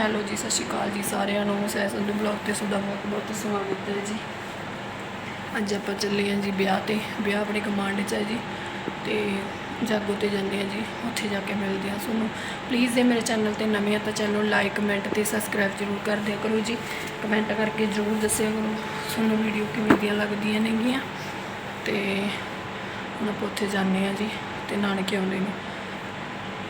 Hello ਜੀ, ਸਤਿ ਸ਼੍ਰੀ ਅਕਾਲ ਜੀ ਸਾਰਿਆਂ ਨੂੰ। ਸੈ ਸੰਧੂ ਬਲੌਗ ਤੇ ਤੁਹਾਡਾ ਬਹੁਤ ਬਹੁਤ ਸਵਾਗਤ ਹੈ ਜੀ। ਅੱਜ ਆਪਾਂ ਚੱਲੇ ਹਾਂ ਜੀ ਵਿਆਹ ਤੇ। ਵਿਆਹ ਆਪਣੇ ਕਮਾਂਡ 'ਚ ਹੈ ਜੀ। ਤੇ ਜਾਗੋ ਤੇ ਜਾਂਦੇ ਹਾਂ ਜੀ। ਉੱਥੇ ਜਾ ਕੇ ਮਿਲਦੇ ਹਾਂ ਤੁਹਾਨੂੰ। ਪਲੀਜ਼ ਜੇ ਮੇਰੇ ਚੈਨਲ ਤੇ ਨਵੇਂ ਆ ਤਾਂ ਚੈਨਲ ਨੂੰ ਲਾਈਕ ਕਮੈਂਟ ਤੇ ਸਬਸਕ੍ਰਾਈਬ ਜ਼ਰੂਰ ਕਰ ਦਿਆ ਕਰੋ ਜੀ। ਕਮੈਂਟ ਕਰਕੇ ਜ਼ਰੂਰ ਦੱਸਿਆ ਕਰੋ ਤੁਹਾਨੂੰ ਵੀਡੀਓ ਕਿਵੇਂ ਦੀਆਂ ਲੱਗਦੀਆਂ ਨੇਗੀਆਂ। ਤੇ ਹੁਣ ਆਪਾਂ ਉੱਥੇ ਜਾਂਦੇ ਹਾਂ ਜੀ। ਤੇ ਨਾਨਕੇ ਆਉਂਦੇ ਨੇ ਤੁਹਾਨੂੰ ਫਿਰ ਮਿਲਦੇ ਹਾਂ ਜੀ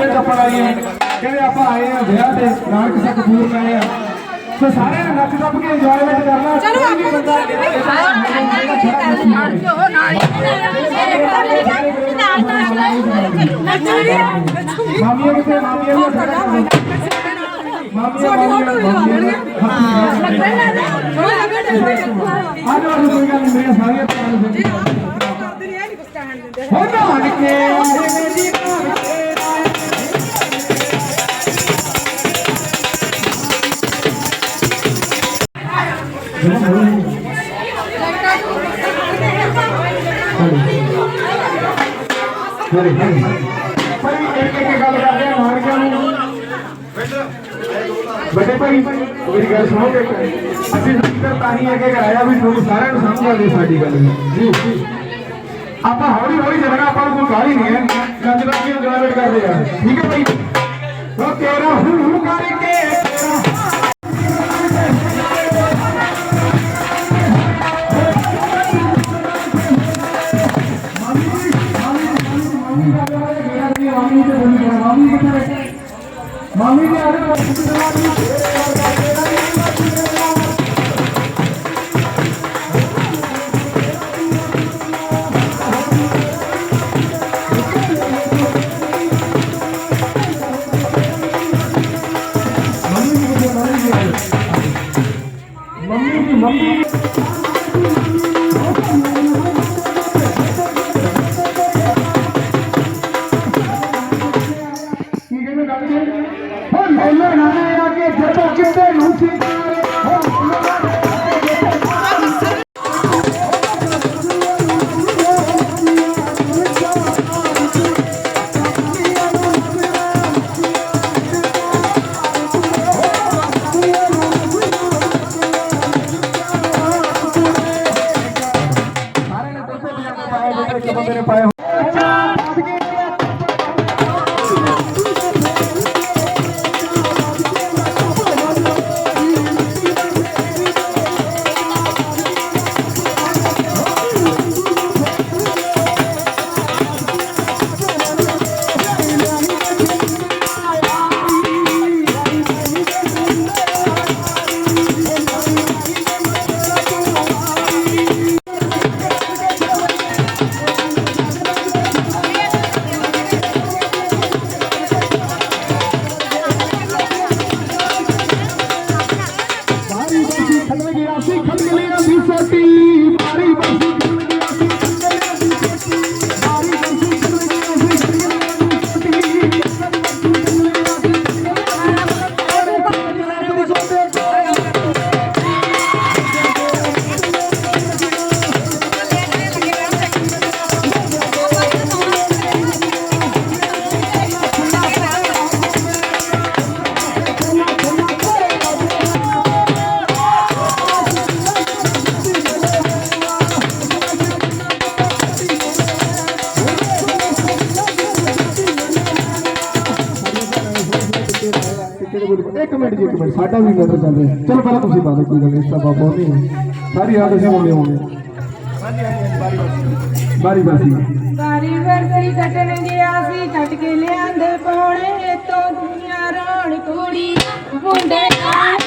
ਹਾਂ ਨੱਚਣ ਟੱਪਣ ਵਾਲੀਆਂ ਕਹਿੰਦੇ ਆਪਾਂ ਆਏ ਆ ਵਿਆਹ ਤੇ ਨਾਨਕ ਸਿੰਘ ਕਪੂਰ ਆਏ ਆ ਸੋ ਸਾਰਿਆਂ ਨੇ ਨੱਚ ਟੱਪ ਕੇ ਇੰਜੋਇਮੈਂਟ ਕਰਨਾ ਚਲੋ ਆਪਾਂ ਬੰਦਾ ਮਾਮੀਆਂ ਕਿਤੇ ਮਾਮੀਆਂ ਮੇਰੀਆਂ ਸਾਰੀਆਂ ਭੈਣਾਂ ਨੂੰ ਹੋ ਨਾਨਕੇ ਆਏ ਨੇ ਹਰੇ ਹਰੇ ਭਾਈ, ਇੱਕ ਇੱਕ ਗੱਲ ਕਰਦੇ ਆ ਨਾਨਕਿਆਂ ਨੂੰ। ਵੱਡੇ ਭਾਈ, ਮੇਰੀ ਗੱਲ ਸੁਣੋ ਇੱਕ। ਅਸੀਂ ਸਪੀਕਰ ਤਾਂ ਹੀ ਅੱਗੇ ਕਰਾਇਆ ਵੀ ਤੁਹਾਨੂੰ ਸਾਰਿਆਂ ਨੂੰ ਸਮਝ ਆਵੇ ਸਾਡੀ ਗੱਲ। ਜੀ ਆਪਾਂ ਹੌਲੀ ਹੌਲੀ ਚੱਲਣਾ, ਆਪਾਂ ਨੂੰ ਕੋਈ ਕਾਹਲੀ ਨਹੀਂ ਹੈ। ਨੱਚ ਨੱਚ ਕੇ ਕਰਦੇ ਆ। ਠੀਕ ਹੈ ਭਾਈ? ਉਹ ਤੇਰਾ ਹੂ ਹੂ ਕਰਕੇ ਮੰਮੀ ਦੀ ਹੋਏ ਇੱਕ ਮਿੰਟ ਜੀ ਇੱਕ ਮਿੰਟ ਸਾਡਾ ਵੀ ਮੈਟਰ ਚੱਲ ਰਿਹਾ। ਚਲੋ ਪਹਿਲਾਂ ਤੁਸੀਂ ਪਾ ਦਿਓ ਕੋਈ ਗੱਲ ਨਹੀਂ ਇਸ ਤਾਂ ਬਾਬਾ ਨਹੀਂ ਸਾਰੀ ਰਾਤ ਅਸੀਂ ਬੋਲੇ ਹੋਣੇ ਹਾਂਜੀ ਹਾਂਜੀ ਬਾਰੀ ਬਾਰੀ ਸਾਰੀ ਵਰਸੀ ਕੱਟਣ ਗਿਆ ਸੀ ਕੱਟ ਕੇ ਲਿਆਂਦੇ ਪੌਣੇ। ਤੋਂ ਦੁਨੀਆ ਰੌਣ ਕੁੜੀ ਮੁੰਡੇ ਨਾਲ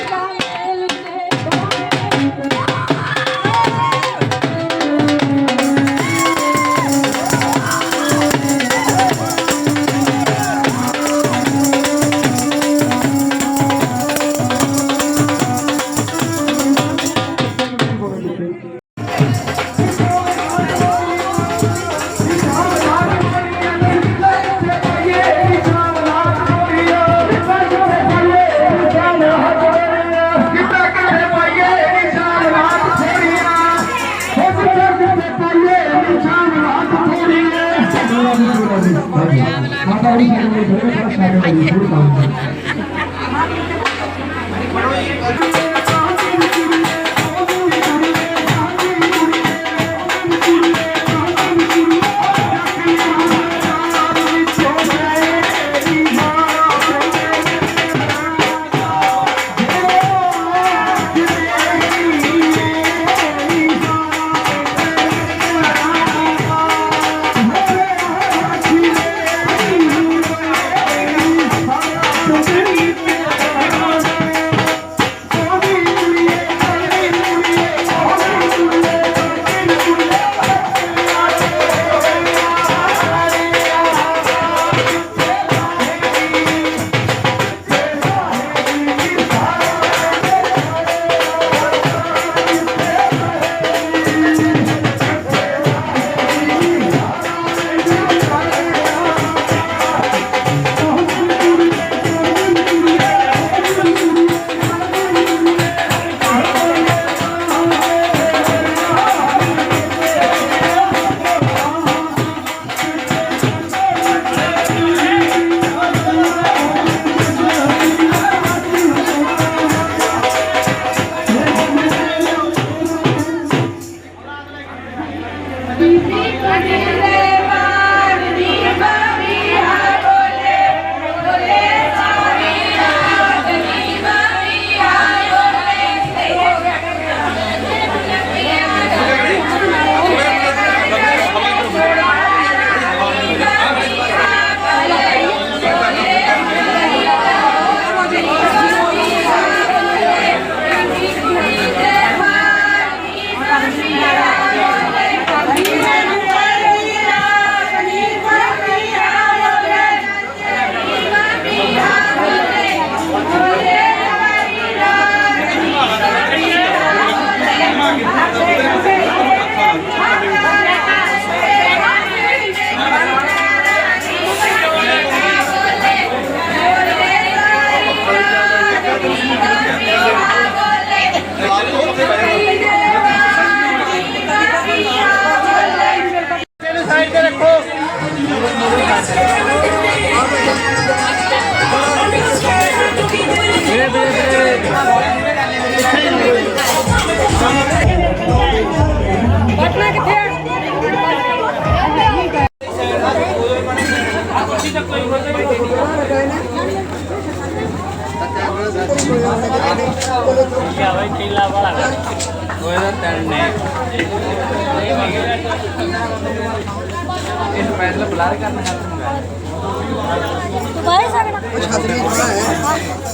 ਦੁਬਾਰੇ ਸਕਣਾ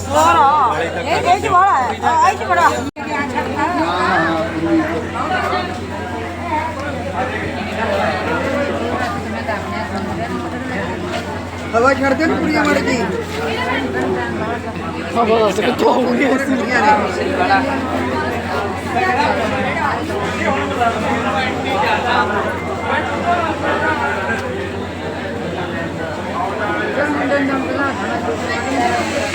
ਹੋਰ ਇਹ ਇਹ ਚ ਵਾਲਾ ਹੈ। ਆਈ ਚ ਬੜਾ ਹਵਾ ਛੱਡ ਦੇ ਕੁੜੀਆਂ ਮੜ ਗਈ ਹਵਾ ਦੱਸ ਕਿੱਥੋਂ ਆਉਂਦੀ ਹੈ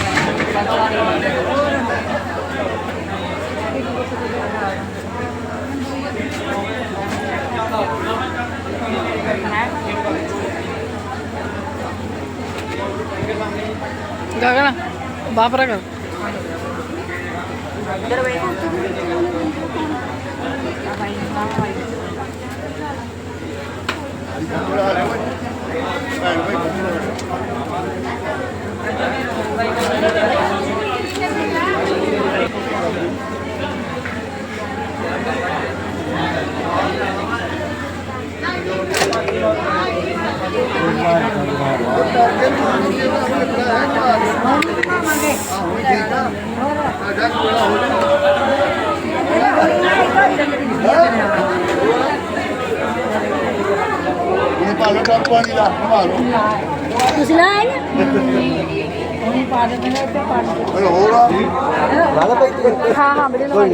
ਗਗਨ ਬਾਪਰਾ ਕਰ ਇਹ ਪਾਲੋ ਟੱਪ ਪਾਣੀ ਸੰਭਾਲੋ ਤੁਸੀਂ ਨਾ ਆਏ ਉਹਨੂੰ ਪਾ ਦੇ ਮੈਂ ਤੇ ਪਾ ਦੇ ਹੋਰ ਆ ਹਾਂ ਹਾਂ ਮੇਰੇ ਲਵਾ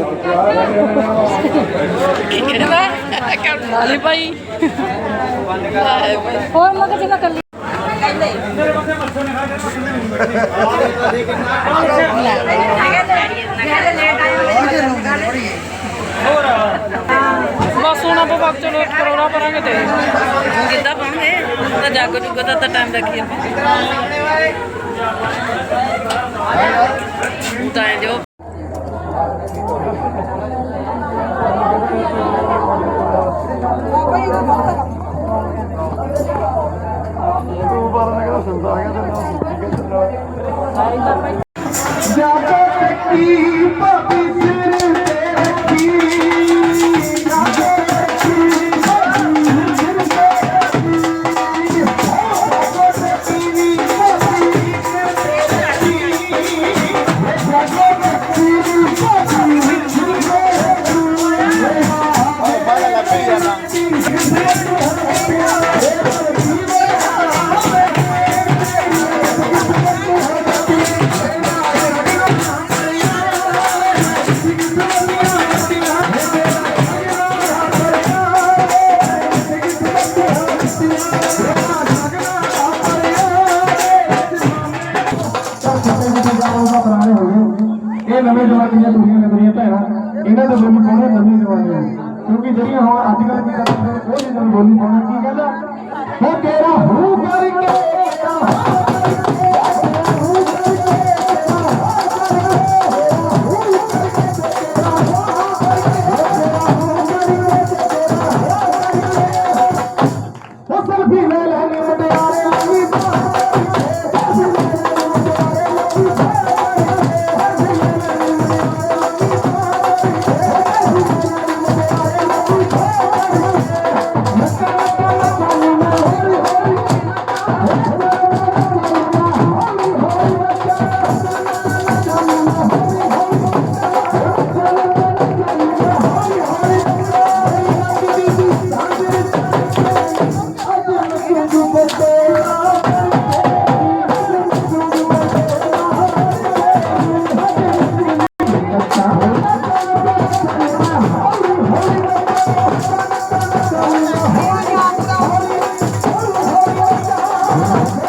ਨਾਲੇ ਭਾਈ। ਹੋਰ ਮੈਂ ਕਿਹਾ ਕਰ ਲਈ। ਬਸ ਹੁਣ ਆਪਾਂ ਵਕਤ ਚਲੋ ਕਰੋਨਾ ਭਰਾਂਗੇ ਤੇ। ਕਿੱਦਾਂ ਪਾਉਣਗੇ ਤਾਂ ਜਾਗੋ ਜੁਗੋ ਦਾ ਤਾਂ ਟਾਈਮ ਲੱਗੀ ਆਪਾਂ। ਤਾਂ ਜੋ। এখন Obrigada.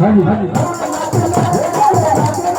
Thank you.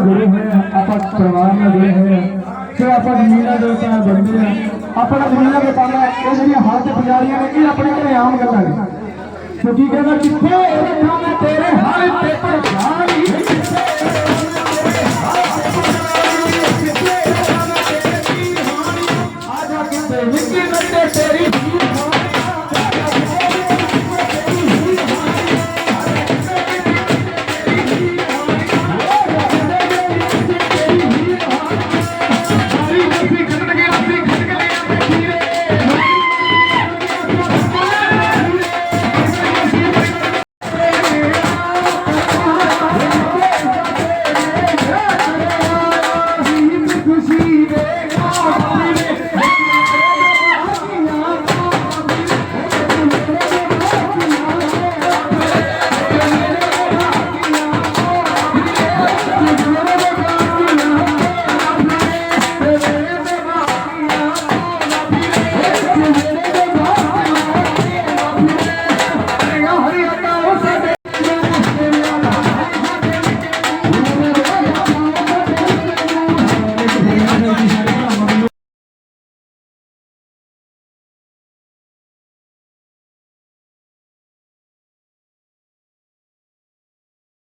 ਪਰਿਵਾਰ ਨਾਲ ਜੁੜੇ ਹੋਏ ਆ ਤੇ ਆਪਾਂ ਜ਼ਮੀਨ ਨਾਲ ਦੋ ਚਾਰ ਬੰਦੇ ਆ ਆਪਣਾ ਜ਼ਮੀਨਾਂ ਦੇ ਪਾਣਾ ਇਹ ਜਿਹੜੀਆਂ ਹੱਥ ਪੁਜਾਰੀਆਂ ਨੇ, ਇਹ ਆਪਣੇ ਘਰੇ ਆਮ ਗੱਲਾਂ ਨੇ। ਕਿਉਂਕਿ ਕਹਿੰਦਾ, ਕਿੱਥੇ ਰੱਖਾਂ ਮੈਂ ਤੇਰੇ? ਹਰ ਤੇ ਪਰਵਾਨੀ